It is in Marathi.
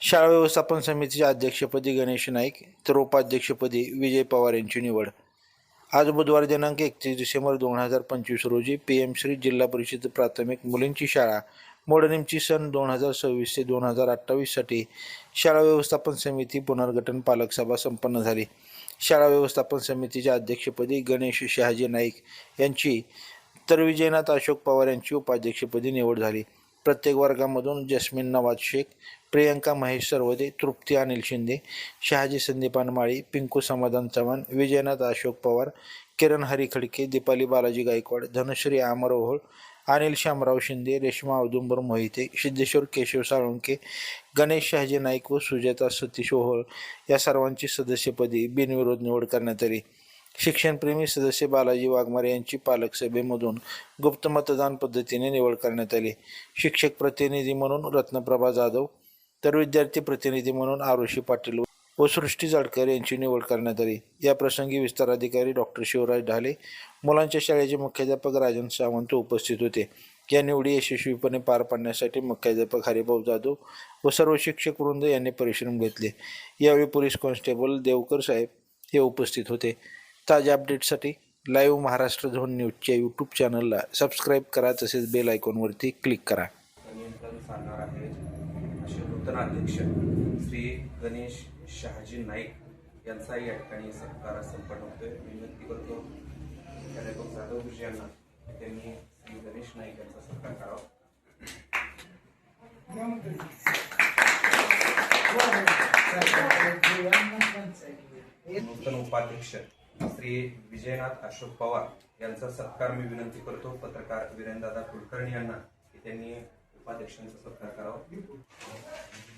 शाळा व्यवस्थापन समितीच्या अध्यक्षपदी गणेश नाईक तर उपाध्यक्षपदी विजय पवार यांची निवड. आज बुधवार दिनांक एकतीस डिसेंबर दोन हजार पंचवीस रोजी पी एम श्री जिल्हा परिषद प्राथमिक मुलींची शाळा मोडणीमची सन दोन हजार सव्वीस ते दोन हजार अठ्ठावीससाठी शाळा व्यवस्थापन समिती पुनर्गठन पालक सभा संपन्न झाली. शाळा व्यवस्थापन समितीच्या अध्यक्षपदी गणेश शहाजी नाईक यांची तर विजयनाथ अशोक पवार यांची उपाध्यक्षपदी निवड झाली. प्रत्येक वर्गामधून जस्मिन नवाज शेख प्रियंका महेश सरवदे तृप्ती अनिल शिंदे शहाजी संदीपान माळी पिंकू समाधान चव्हाण विजयनाथ अशोक पवार किरण हरी खडके दीपाली बालाजी गायकवाड धनश्री आमर ओहोळ अनिल शामराव शिंदे रेश्मा औदुंबर मोहिते सिद्धेश्वर केशव साळुंके गणेश शहाजी नाईक व सुजाता सतीश ओहोळ या सर्वांची सदस्यपदी बिनविरोध निवड करण्यात आली. शिक्षणप्रेमी सदस्य बालाजी वाघमारे यांची पालक सभेमधून गुप्त मतदान पद्धतीने निवड करण्यात आली. शिक्षक प्रतिनिधी म्हणून रत्नप्रभा जाधव तर विद्यार्थी प्रतिनिधी म्हणून आरुषी पाटील व सृष्टी जाडकर यांची निवड करण्यात आली. या प्रसंगी विस्ताराधिकारी डॉक्टर शिवराज ढाले मुलांच्या शाळेचे मुख्याध्यापक राजन सावंत उपस्थित होते. या निवडी यशस्वीपणे पार पाडण्यासाठी मुख्याध्यापक हरिभाऊ जाधव व सर्व शिक्षक वृंद यांनी परिश्रम घेतले. यावेळी पोलीस कॉन्स्टेबल देवकर साहेब हे उपस्थित होते. ताज्या अपडेटसाठी लाईव्ह महाराष्ट्र झोन न्यूजच्या यूट्यूब चॅनलला सबस्क्राईब करा तसेच बेल आयकॉनवरती क्लिक करा. नूतन अध्यक्ष श्री गणेश शहाजी नाईक यांचा या ठिकाणी सत्कार संपन्न होतोय. विनंती करतो प्राध्यापक जाधव गुरुजी यांना त्यांनी श्री गणेश नाईक यांचा सत्कार करावा. नूतन उपाध्यक्ष श्री विजयनाथ अशोक पवार यांचा सत्कार मी विनंती करतो. पत्रकार वीरेंद्रदादा कुलकर्णी यांना की त्यांनी उपाध्यक्षांचा सत्कार करावा